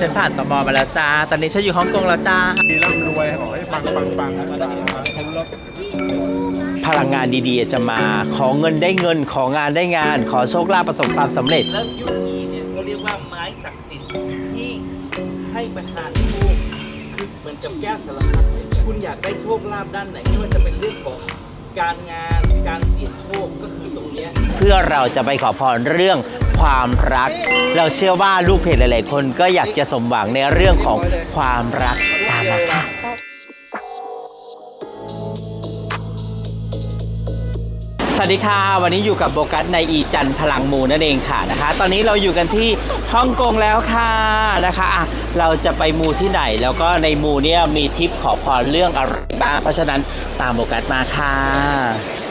ฉันผ่านตมมาแล้วจ้า ตอนนี้ฉันอยู่ฮ่องกงแล้วจ้าดีร่ำรวยขอให้ปังปังปังพลังงานดีๆ จะมา ขอเงินได้เงิน ของานได้งาน ขอโชคลาภประสบความสำเร็จ แล้วยุคนี้เนี่ยเขาเรียกว่าไม้ศักดิ์สิทธิ์ที่ให้ประทานโชคคือเหมือนกับแก้วสารพัดคุณอยากได้โชคลาภด้านไหนไม่ว่าจะเป็นเรื่องของการงานการเสี่ยงโชคก็คือตรงเนี้ยเพื่อเราจะไปขอพรเรื่อง ความรัก เราเชื่อว่าลูกเพจหลาย ๆ คนก็อยากจะสมหวังในเรื่องของความรักตามมาค่ะสวัสดีค่ะ วันนี้อยู่กับโบกัสในอีจันพลังมูนั่นเองค่ะนะคะ ตอนนี้เราอยู่กันที่ฮ่องกงแล้วค่ะนะคะอะเราจะไปมูที่ไหน แล้วก็ในมูเนี่ยมีทิปขอพรเรื่องอะไรบ้างเพราะฉะนั้นตามโบกัสมาค่ะ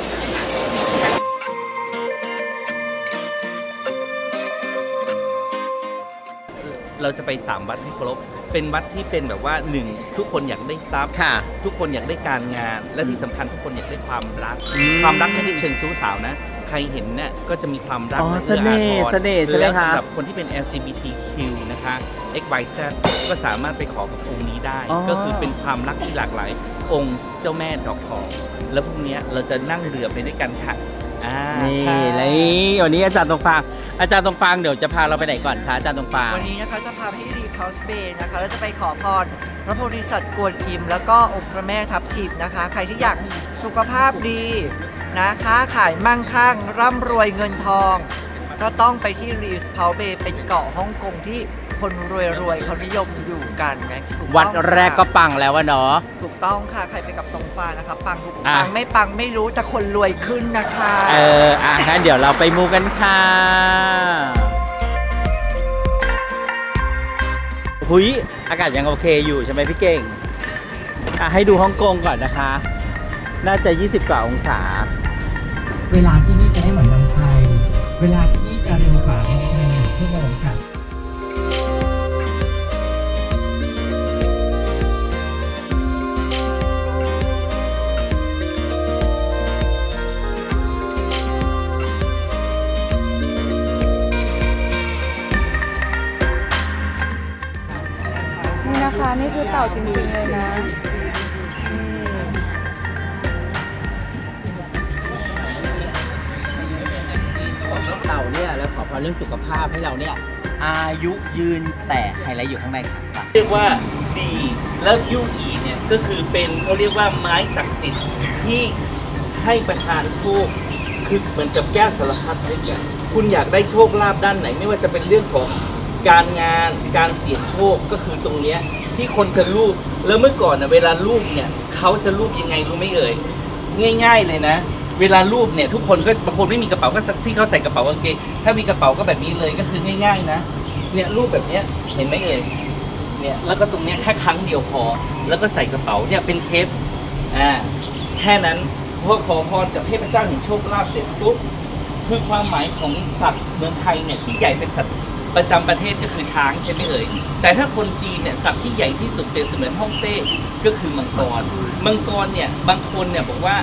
เราจะไปสามวัดให้ครบ เป็นวัดที่เป็นแบบว่าหนึ่งทุกคนอยากได้ทรัพย์ ค่ะ ทุกคนอยากได้การงาน และที่สำคัญทุกคนอยากได้ความรัก อืมความรักไม่ได้เชิงชู้สาวนะ ใครเห็นเนี่ยก็จะมีความรักอ๋อและเสน่ห์อื้ออาทรเสน่ห์ใช่ไหมแล้วคะสำหรับคนที่เป็น LGBTQ นะคะ XYZ ก็สามารถไปขอกับองค์นี้ได้ อ๋อ ก็คือเป็นความรักที่หลากหลาย องค์เจ้าแม่ดอกทองแล้วพรุ่งนี้เราจะนั่งเรือไปด้วยกันค่ะอ่านี่ค่ะเลยวันนี้อาจารย์ตรงฟาง อาจารย์ตรงฟางเดี๋ยวจะพาเราไปไหนก่อนคะอาจารย์ตรงฟางวันนี้นะคะจะพาไปที่รีพาวส์เบย์นะคะแล้วจะไปขอพรพระโพธิสัตว์กวนอิม แล้วก็องค์พระแม่ทับทิมนะคะ ใครที่อยากสุขภาพดีนะค้าขายมั่งคั่งร่ำรวยเงินทอง ก็ต้องไปที่รีพาวส์เบย์เป็นเกาะฮ่องกงที่ คนรวยๆเขานิยมอยู่กันไงถูต้องวัดแรกก็ค่ะปังแล้ววะเนาะ ถูกต้องค่ะ ใครไปกับตรงฟ้านะคะปังทุกอะ ปังไม่ปังไม่รู้แต่คนรวยขึ้นนะคะ เออ อะงั้นเดี๋ยวเราไปมูกันค่ะหุยอากาศยังโอเคอยู่ใช่ไหมพี่เก่ง อะให้ดูฮ่องกงก่อนนะคะ น่าจะ 20กว่าองศา เวลาที่นี่จะไม่เหมือนเมืองไทย เวลาที่นี่จะเร็วกว่าฮ่องกงหนึ่งชั่วโมงค่ะ นี่นะคะ นี่คือเต่าจริงๆเลยนะนี่เต่าเนี่ยแล้วขอพรเรื่องสุขภาพให้เราเนี่ย อายุยืนแต่ไฮไลท์อยู่ข้างในค่ะเรียกว่าดีแล้วยูอีเนี่ยก็คือเป็นเขาเรียกว่าไม้ศักดิ์สิทธิ์ที่ให้ประทานโชคคือเหมือนกับแก้วสารพัดนึกอะคุณอยากได้โชคลาภด้านไหน ไม่ว่าจะเป็นเรื่องของ การงานการเสี่ยงโชคก็คือตรงเนี้ยที่คนจะรูปแล้วเมื่อก่อนนะเวลารูปเนี่ยเขาจะรูปยังไงรู้ไหมเอ่ยง่าย ๆ เลยนะ เวลารูปเนี่ยทุกคนก็บางคนไม่มีกระเป๋าก็ที่เขาใส่กระเป๋ากางเกงถ้ามีกระเป๋าก็แบบนี้เลยก็คือง่าย ๆ นะเนี่ยรูปแบบเนี้ยเห็นไหมเอ่ยเนี่ยแล้วก็ตรงเนี้ยแค่ครั้งเดียวพอ แล้วก็ใส่กระเป๋าเนี่ยเป็นเคสอ่าแค่นั้นพอขอพรกับเทพเจ้าแห่งโชคลาภเสร็จปุ๊บคือความหมายของสัตว์เมืองไทยเนี่ยที่ใหญ่เป็นสัตว์ ประจำประเทศก็คือช้างใช่ไหมเอ่ยแต่ถ้าคนจีนเนี่ยสัตว์ที่ใหญ่ที่สุดเป็นเสมือนฮ่องเต้ก็คือมังกรมังกรเนี่ยบางคนเนี่ยบอกว่า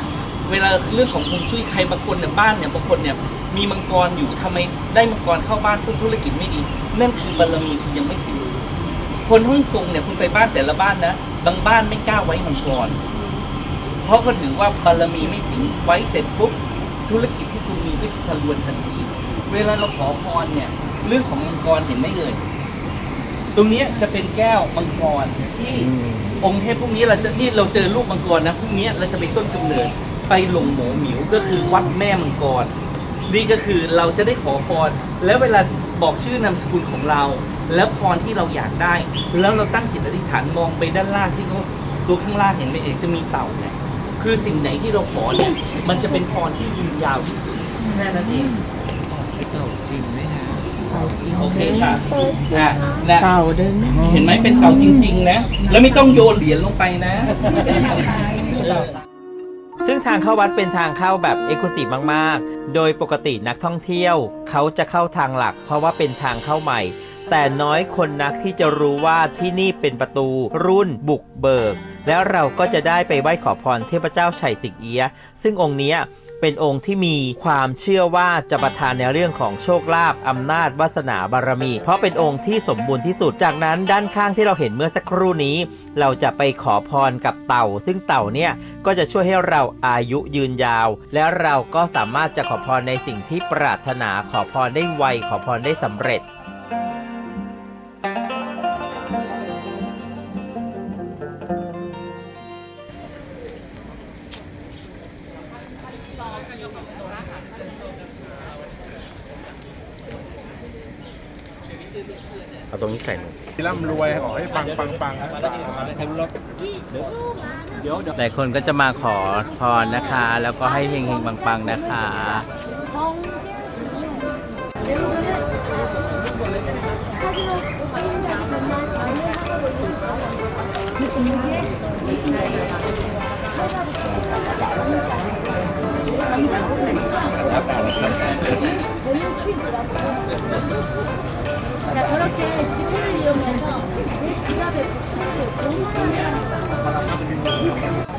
เวลาเรื่องของฮวงจุ้ยใครบางคนเนี่ยบ้านเนี่ยบางคนเนี่ยมีมังกรอยู่ทำไมได้มังกรเข้าบ้านปุ๊บธุรกิจไม่ดี นั่นคือบารมีคุณยังไม่ถึงคนฮ่องกงเนี่ยคุณไปบ้านแต่ละบ้านนะบางบ้านไม่กล้าไว้มังกรเพราะเขาถือว่าบารมีไม่ถึงไว้เสร็จปุ๊บธุรกิจที่คุณมีก็จะสรวนทันทีเวลาเราขอพรเนี่ย เรื่องของมังกรเห็นไหมเอ่ยตรงเนี้ยจะเป็นแก้วมังกรที่องค์เทพพวกนี้เราจะนี่เราเจอลูกมังกรนะพรุ่งนี้เราจะไปต้นกำเนิดไปหลงโหมหมิวก็คือวัดแม่มังกรนี่ก็คือเราจะได้ขอพรแล้วเวลาบอกชื่อนามสกุลของเรา แล้วพรที่เราอยากได้ แล้วเราตั้งจิตอธิษฐานมองไปด้านล่างที่เขาตัวข้างล่างเห็นไหมเอกจะมีเต่าเนี่ยคือสิ่งไหนที่เราขอเนี่ยมันจะเป็นพรที่ยืนยาวที่สุดแค่นั้นเองเต่าจริงไหมฮะ โอเคค่ะอะนะเต่าเดินเห็นไหมเป็นเต่าจริง ๆ นะ แล้วไม่ต้องโยนเหรียญลงไปนะซึ่งทางเข้าวัดเป็นทางเข้าแบบเอกลุศิมาก ๆ โดยปกตินักท่องเที่ยว เขาจะเข้าทางหลัก เพราะว่าเป็นทางเข้าใหม่ แต่น้อยคนนักที่จะรู้ว่าที่นี่เป็นประตูรุ่นบุกเบิก แล้วเราก็จะได้ไปไหว้ขอพรเทพเจ้าไฉสิงเอียะซึ่งองค์เนี้ย เป็นองค์ที่มีความเชื่อว่าจะประทานในเรื่องของโชคลาภอำนาจวาสนาบารมี เพราะเป็นองค์ที่สมบูรณ์ที่สุด จากนั้นด้านข้างที่เราเห็นเมื่อสักครู่นี้ เราจะไปขอพรกับเต่า ซึ่งเต่าเนี่ยก็จะช่วยให้เราอายุยืนยาว และเราก็สามารถจะขอพรในสิ่งที่ปรารถนาขอพรได้ไวขอพรได้สำเร็จ ร่ำรวยขอให้ปังปังปังนะหลายคนก็จะมาขอพรนะคะ แล้วก็ให้เฮงๆปังๆนะคะ 야, 저렇게 지폐를 이용해서 내 지갑에 너무 네.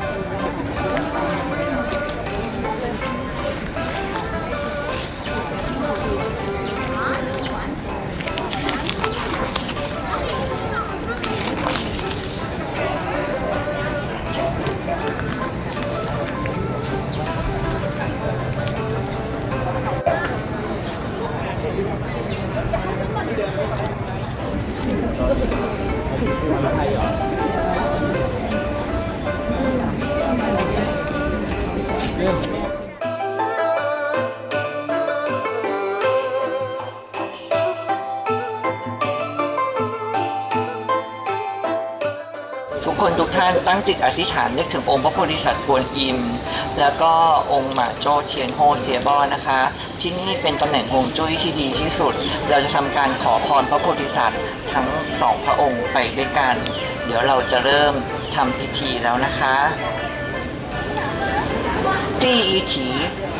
ตั้งจิตอธิษฐานนึกถึงองค์พระโพธิสัตว์กวนอิม แล้วก็องค์หมาโจเทียนโฮเซียบอนะคะ ที่นี่เป็นตำแหน่งฮวงจุ้ยที่ดีที่สุด เราจะทำการขอพรพระโพธิสัตว์ทั้งสองพระองค์ไปด้วยกัน เดี๋ยวเราจะเริ่มทำพิธีแล้วนะคะ 第一题，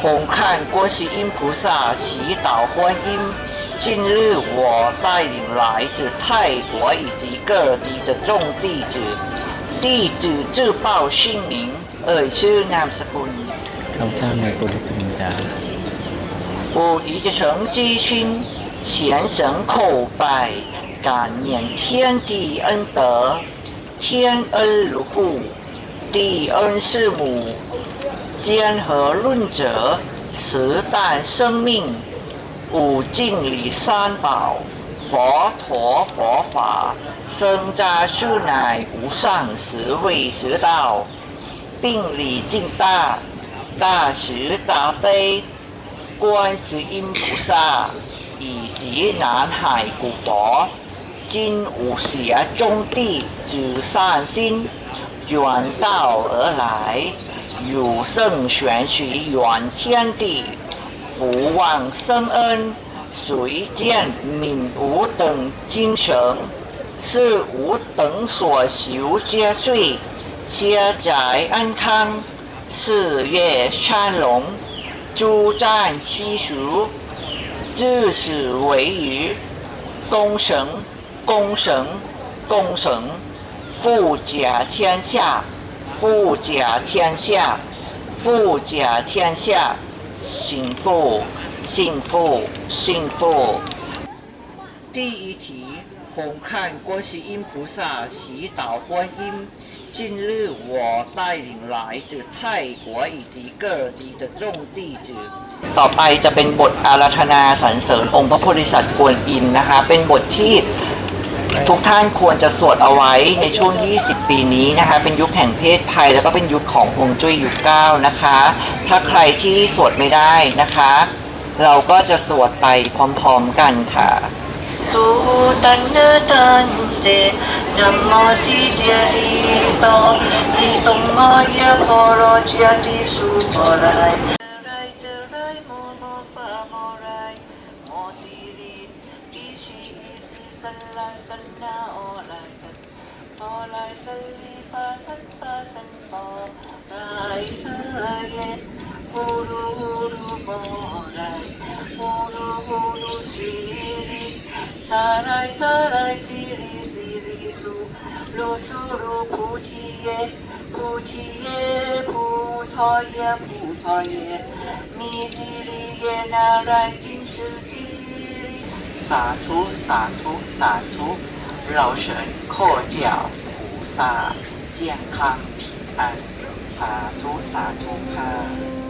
红看观世音菩萨祈祷观音。近日我带领来自泰国以及各地的众弟子， 弟子自报姓名，เอ่ยชื่อนามสกุล ข้าพเจ้าในปุถุชนดา 我李自成基勋虔诚叩拜，感念天地恩德，天恩如父，地恩是母，坚和论者，十代生命，五敬礼三宝， 佛陀佛法，生在世乃无上十位十道，并礼敬大，大慈大悲。观世音菩萨以及南海古佛，今无邪中地之善心，远道而来，有圣玄虚远天地，福旺生恩，谁见悯吾等精神，是吾等所求皆遂，家宅安康，事业昌隆。诸战西蜀，自始为余，功成，功成，功成，富甲天下，富甲天下，富甲天下，幸福，幸福，幸福。第一题，红看观世音菩萨祈祷观音。近日我带领来自泰国以及各地的众弟子 ต่อไปจะเป็นบทอาราธนาสรรเสริญองค์พระโพธิสัตว์กวนอิมนะคะ เป็นบทที่ทุกท่านควรจะสวดเอาไว้ในช่วง 20 ปีนี้นะคะ เป็นยุคแห่งเพศภัย แล้วก็เป็นยุคของฮวงจุ้ยยุคเก้านะคะ ถ้าใครที่สวดไม่ได้นะคะ เราก็จะสวดไปพร้อมๆกันค่ะสุตันเนตันเตนัมโมทิเจริโตอิตงมายะโพโรจยติสุปรโมติริอิชิอิสิสันลาสันาโอไรสันโอไรสันลิปะสันปะสันโอไรสะเยไ 사라이 사라이 시리 시리 수 로수로 부지에 부지에 부터에 부지 佛也，弥吉利耶那来金世吉利，洒脱洒脱洒脱，饶神阔脚菩萨健康平安，洒脱洒脱ค่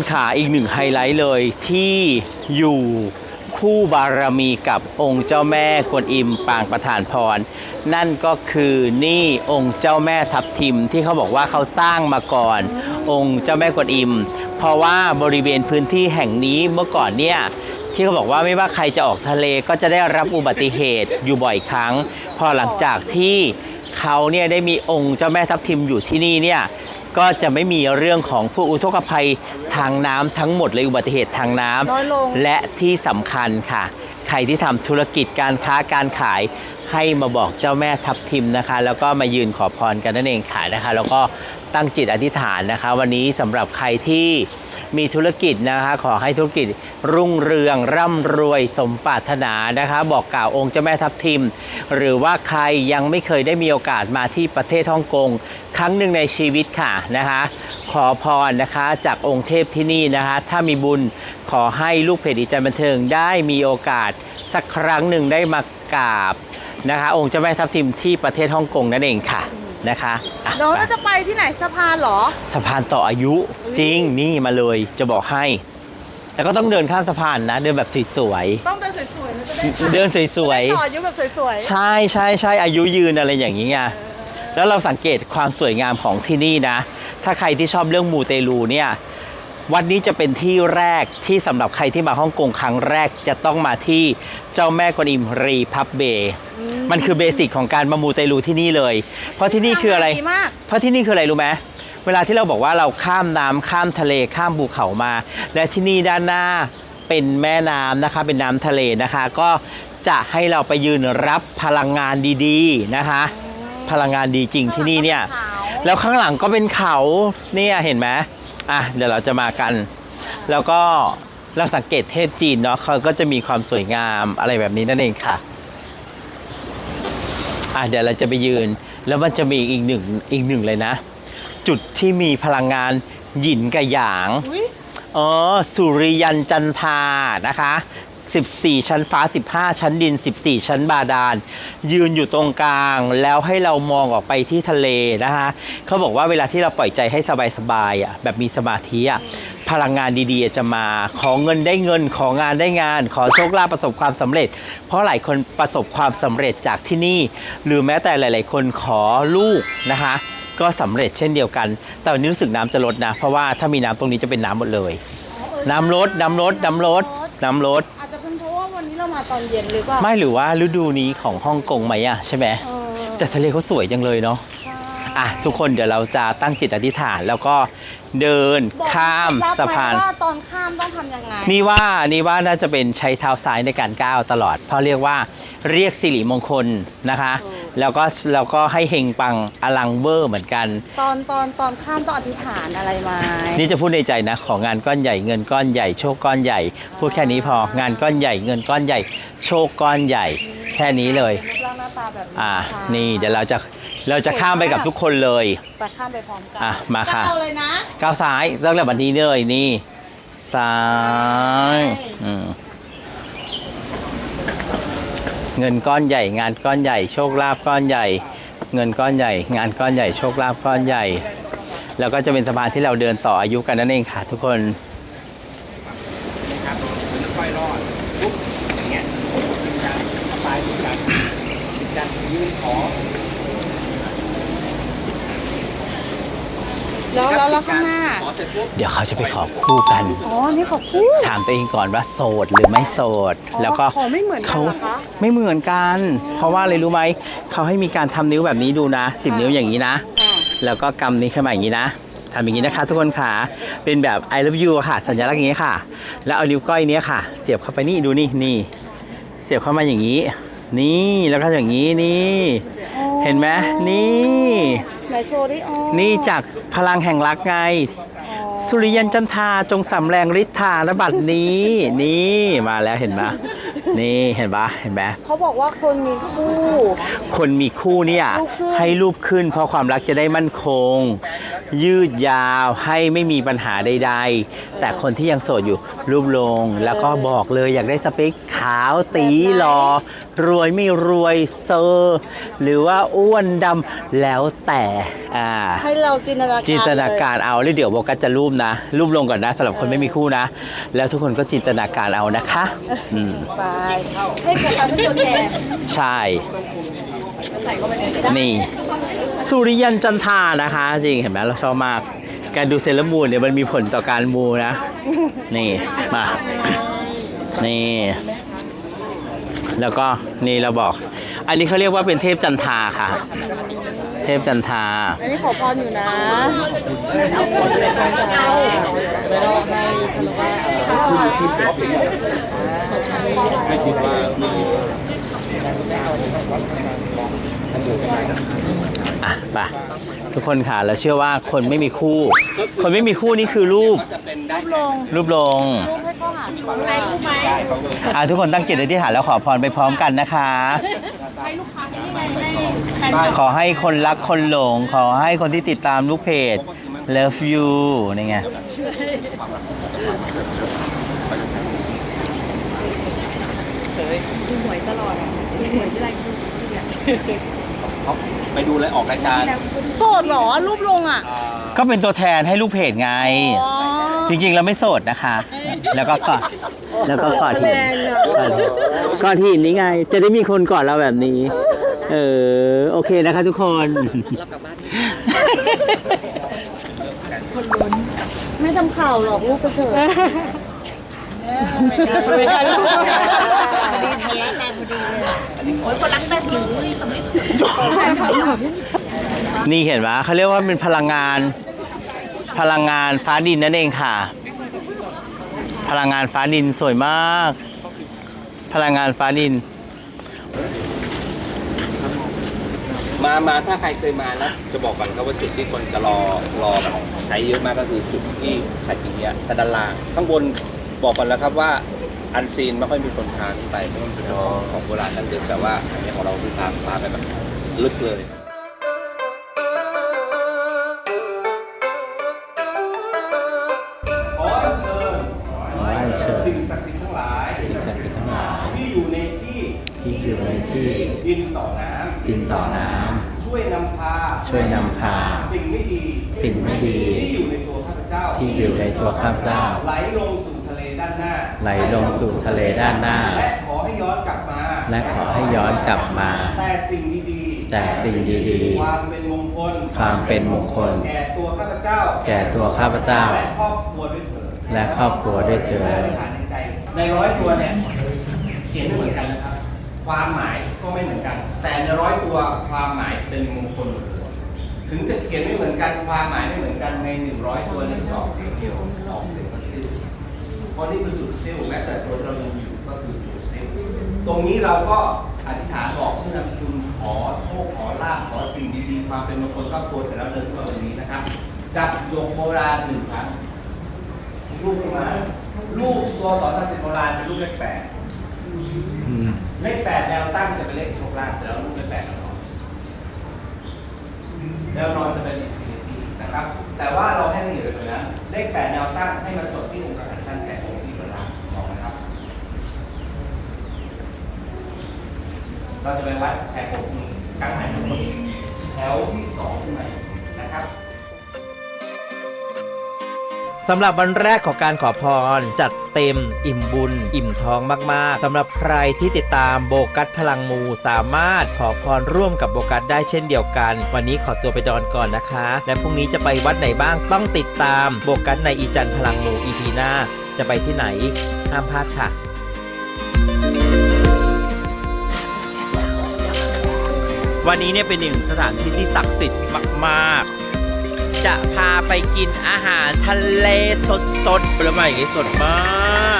คนขาอีกหนึ่งไฮไลท์เลยที่อยู่คู่บารมีกับองค์เจ้าแม่กวนอิมปางประธานพร นั่นก็คือนี่องค์เจ้าแม่ทับทิมที่เขาบอกว่าเขาสร้างมาก่อน องค์เจ้าแม่กวนอิม เพราะว่าบริเวณพื้นที่แห่งนี้เมื่อก่อนเนี่ยที่เขาบอกว่าไม่ว่าใครจะออกทะเลก็จะได้รับอุบัติเหตุอยู่บ่อยครั้ง พอหลังจากที่เขาเนี่ยได้มีองค์เจ้าแม่ทับทิมอยู่ที่นี่เนี่ย ก็จะไม่มีเรื่องของผู้อุทกภัยทางน้ำทั้งหมดเลยอุบัติเหตุทางน้น้อยลงำและที่สำคัญค่ะ ใครที่ทำธุรกิจการค้าการขาย ให้มาบอกเจ้าแม่ทับทิมนะคะ แล้วก็มายืนขอพรกันนั่นเองค่ะนะคะ แล้วก็ตั้งจิตอธิษฐานนะคะ วันนี้สำหรับใครที่มีธุรกิจนะคะ ขอให้ธุรกิจรุ่งเรืองร่ำรวยสมปรารถนานะคะ บอกกล่าวองค์เจ้าแม่ทับทิม หรือว่าใครยังไม่เคยได้มีโอกาสมาที่ประเทศฮ่องกงครั้งหนึ่งในชีวิตค่ะนะคะ ขอพรนะคะจากองค์เทพที่นี่นะคะ ถ้ามีบุญขอให้ลูกเพจอีจันบันเทิงได้มีโอกาสสักครั้งหนึ่งได้มากราบ นะคะ องค์เจ้าแม่ทับทิมที่ประเทศฮ่องกงนั่นเองค่ะนะคะอะน้องเราจะไปที่ไหนสะพานเหรอ สะพานต่ออายุจริงนี่มาเลยจะบอกให้ แล้วก็ต้องเดินข้ามสะพานนะ เดินแบบสวยต้องเดินสวยๆนะจะได้ๆเดินสวยๆต่ออายุแบบสวยใช่ใช่ใช่อายุยืนอะไรอย่างนี้ไงแล้วเราสังเกตความสวยงามของที่นี่นะ ถ้าใครที่ชอบเรื่องมูเตลูเนี่ย วัดนี้จะเป็นที่แรกที่สำหรับใครที่มาฮ่องกงครั้งแรกจะต้องมาที่เจ้าแม่กวนอิมรีพับเบย์มันคือเบสิกของการมามูเตลูที่นี่เลย เพราะที่นี่คืออะไร ดีมาก เพราะที่นี่คืออะไรรู้ไหมเวลาที่เราบอกว่าเราข้ามน้ำข้ามทะเลข้ามภูเขามา และที่นี่ด้านหน้าเป็นแม่น้ำนะคะ เป็นน้ำทะเลนะคะ ก็จะให้เราไปยืนรับพลังงานดีๆนะคะ พลังงานดีจริงที่นี่เนี่ย แล้วข้างหลังก็เป็นเขาเนี่ยเห็นไหม อะเดี๋ยวเราจะมากัน แล้วก็เราสังเกตเทศจีนเนาะเขาก็จะมีความสวยงามอะไรแบบนี้นั่นเองค่ะอะเดี๋ยวเราจะไปยืน แล้วมันจะมีอีกหนึ่งอีกหนึ่งเลยนะ จุดที่มีพลังงานหยินกับหยางอุ๊ยอ๋อสุริยันจันทรานะคะ 14 ชั้นฟ้า 15 ชั้นดิน 14 ชั้นบาดาล ยืนอยู่ตรงกลางแล้วให้เรามองออกไปที่ทะเลนะคะเขาบอกว่าเวลาที่เราปล่อยใจให้สบายๆอะแบบมีสมาธิอะพลังงานดีๆ จะมา ขอเงินได้เงิน ของานได้งาน ขอโชคลาภประสบความสำเร็จ เพราะหลายคนประสบความสำเร็จจากที่นี่ หรือแม้แต่หลาย ๆ คนขอลูกนะคะ ก็สำเร็จเช่นเดียวกัน แต่วันนี้รู้สึกน้ำจะลดนะ เพราะว่าถ้ามีน้ำตรงนี้จะเป็นน้ำหมดเลย น้ำลดน้ำลดน้ำลดน้ำลด เป็นเพราะว่าวันนี้เรามาตอนเย็นหรือเปล่าไม่หรือว่าฤดูนี้ของฮ่องกงไหมอะใช่ไหมเออแต่ทะเลเขาสวยจังเลยเนาะอะทุกคนเดี๋ยวเราจะตั้งจิตอธิษฐานแล้วก็เดินบอกข้ามรับสะพาน ไหมว่าตอนข้ามต้องทำยังไงนี่ว่านี่ว่าน่าจะเป็นใช้เท้าซ้ายในการก้าวตลอด เพราะเรียกว่าเรียกสิริมงคลนะคะ แล้วก็แล้วก็ให้เฮงปังอลังเวอร์เหมือนกัน ตอนตอนตอนข้ามต้องอธิษฐานอะไรไหมนี่จะพูดในใจนะ ของานก้อนใหญ่เงินก้อนใหญ่โชคก้อนใหญ่ พูดแค่นี้พองานก้อนใหญ่เงินก้อนใหญ่ โชคก้อนใหญ่ แค่นี้เลยรูปร่างหน้าตาแบบนี้อ่าค่ะนี่เดี๋ยวเราจะเราจะข้ามไปกับทุกคนเลยไปข้ามไปพร้อมกัอะมาค่ะเอาเลยนะก้าวซ้ายตั้งแต่บันนี้เลยนี่ซ้ายอืม เงินก้อนใหญ่ งานก้อนใหญ่ โชคลาภก้อนใหญ่ เงินก้อนใหญ่ งานก้อนใหญ่ โชคลาภก้อนใหญ่ แล้วก็จะเป็นสะพานที่เราเดินต่ออายุกันนั่นเองค่ะทุกคนแล้วแล้วแล้วข้างหน้า เดี๋ยวเขาจะไปขอคู่กัน อ๋อ นี่ขอบคู่ ถามตัวเองก่อนว่าโสดหรือไม่โสดอ๋อแล้วก็ขอไม่เหมือนกันเขาเหรอคะ ไม่เหมือนกัน เพราะว่าอะไรรู้ไหม เขาให้มีการทำนิ้วแบบนี้ดูนะสิบนิ้วอย่างนี้นะค่ะแล้วก็กำนี้ขึ้นมาอย่างนี้นะทำอย่างนี้นะคะทุกคนค่ะ เป็นแบบ I love you ค่ะ สัญลักษณ์อย่างนี้ค่ะ แล้วเอานิ้วก้อยเนี้ยค่ะ เสียบเข้าไปนี่ดูนี่นี่ เสียบเข้ามาอย่างนี้ นี่แล้วก็อย่างนี้นี่ เห็นไหมนี่ ไหนโชว์ดิอ๋อนี่จากพลังแห่งรักไง สุริยันจันทราจงสำแรงฤทธาและบัดนี้ นี่มาแล้วเห็นไหมนี่เห็นปะเห็นไหมเขาบอกว่าคนมีคู่ คนมีคู่เนี่ยรูปขึ้นให้รูปขึ้นเพราะความรักจะได้มั่นคง ยืดยาวให้ไม่มีปัญหาใดๆ แต่คนที่ยังโสดอยู่รูปลงแล้วก็บอกเลยอยากได้สเปคขาวตีหลอรวยไม่รวยเซอร์หรือว่าอ้วนดำแล้วแต่อ่าให้เราจินตนาการจินตนาการเอาแล้วเดี๋ยวโบกัสจะรูปนะ รูปลงก่อนนะสำหรับคนไม่มีคู่นะ แล้วทุกคนก็จินตนาการเอานะคะอืมไปให้โฟกัสเป็นตัวแทนใช่นี่ สุริยันจันทรานะคะ จริงเห็นไหมเราชอบมาก การดูเซเลอร์มูนเนี่ยมันมีผลต่อการมูนะ นี่มานี่ แล้วก็นี่เราบอก อันนี้เขาเรียกว่าเป็นเทพจันทราค่ะ เทพจันทราอันนี้ขอพรอยู่นะเอาคนไปจังเอา อะไปทุกคนค่ะเราเชื่อว่าคนไม่มีคู่ คนไม่มีคู่นี่คือรูปลงรูปลงรูปให้เขาหาคู่ใครรู้ไหมอะทุกคนตั้งจิตอธิษฐานแล้วขอพรไปพร้อมกันนะคะใครลูกค้าที่นี่ไงให้แฟนขอให้คนรักคนหลง ขอให้คนที่ติดตามลูกเพจ love you นี่ไงไปดูเลยออกรายการโสดเหรอรูปลงอะ ก็เป็นตัวแทนให้ลูกเพจไง อ๋อจริงๆเราไม่โสดนะคะ แล้วก็กอดแล้วก็กอดหินกอดหินนี่ไง จะได้มีคนกอดเราแบบนี้ เออโอเคนะคะทุกคนไม่ทำข่าวหรอกรูปกระเถิด ไม่ได้ลูกดีทะเลาะกันพอดีเลยโอ้ยคนรักแบบหนูนี่สำลิดนี่เห็นไหมเขาเรียกว่าเป็นพลังงาน พลังงานฟ้าดินนั่นเองค่ะ พลังงานฟ้าดินสวยมาก พลังงานฟ้าดิน มามาถ้าใครเคยมาแล้วจะบอกก่อนครับว่าจุดที่คนจะรอรอกันใช้เยอะมากก็คือจุดที่ชายกิเนียแต่ด้านล่างข้างบน บอกก่อนแล้วครับว่าอันซีนไม่ค่อยมีคนพาขึ้นไปเพราะมันเป็นของของโบราณนั่นเดิมแต่ว่าอันนี้ของเราคือพาพาไปแบบลึกเลย ขอเชิญอัญเชิญสิ่งศักดิ์สิทธิ์ทั้งหลาย สิ่งศักดิ์สิทธิ์ทั้งหลาย ที่อยู่ในที่ที่อยู่ในที่ดินต่อน้ำดินต่อน้ช่วยนำพาำช่วยนำพา สิ่งไม่ดี สิ่งไม่ดี ที่อยู่ในตัวข้าพเจ้า ที่อยู่ในตัวข้าพเจ้าไหลลง ไหลลงสู่ทะเลด้านหน้า และขอให้ย้อนกลับมา และขอให้ย้อนกลับมา แต่สิ่งดีๆ แต่สิ่งดีความเป็นมงคล ความเป็นมงคล แก่ตัวข้าพเจ้าๆแก่ตัวข้าพเจ้า และครอบครัวด้วยเถิด และครอบครัวด้วยเถิดและอธิษฐานในใจในร้อยตัวเนี่ยเขียนไม่เหมือนกันนะครับ ความหมายก็ไม่เหมือนกัน แต่ในร้อยตัวความหมายเป็นมงคลหมดเลยถึงจะเขียนไม่เหมือนกันความหมายไม่เหมือนกันในหนึ่งร้อยตัวเนี่ยจะออกเสียงเดียวออกเสียงว่าซิล เพราะนี่คือจุดเซิลแม้แต่ตัวเรายังอยู่ก็คือจุดเซิลตรงนี้เราก็อธิษฐานบอกชื่อนามสกุลขอโชคขอลาภขอสิ่งดีๆความเป็นมงคลครอบครัวเสร็จแล้วเดินขึ้นมาตรงนี้นะครับ จับโยกโบราณหนึ่งครั้งลูกขึ้นมาลูกตัวสอนทัศิโบราณเป็นลูกเลขแปดเลขแปดแนวตั้งจะเป็นเลขโชคลาภเสร็จแล้วลูกเลขแปดแนวนอนแนวนอนจะเป็นอินฟินิตี้นะครับ แต่ว่าเราให้ละเอียดไปนั้นเลขแปดแนวตั้งให้มันจบที่องค์การชั้นแขกองค์ที่บนล่างสองนะครับ เราจะไปวัดแชร์โคงนี้กลางหันทั้งหมดแถวที่สองขึ้นมานะครับสำหรับวันแรกของการขอพร จัดเต็ม อิ่มบุญ อิ่มท้องมากๆสำหรับใครที่ติดตามโบกัสพลังมูสามารถขอพรร่วมกับโบกัสได้เช่นเดียวกัน วันนี้ขอตัวไปดอนก่อนนะคะ และพรุ่งนี้จะไปวัดไหนบ้างต้องติดตามโบกัสในอีจันพลังมูอีพีหน้า จะไปที่ไหนห้ามพลาดค่ะ วันนี้เนี่ยเป็นหนึ่งสถานที่ที่ศักดิ์สิทธิ์มากๆ จะพาไปกินอาหารทะเลสดๆผลไม้อย่างนี้สดมาก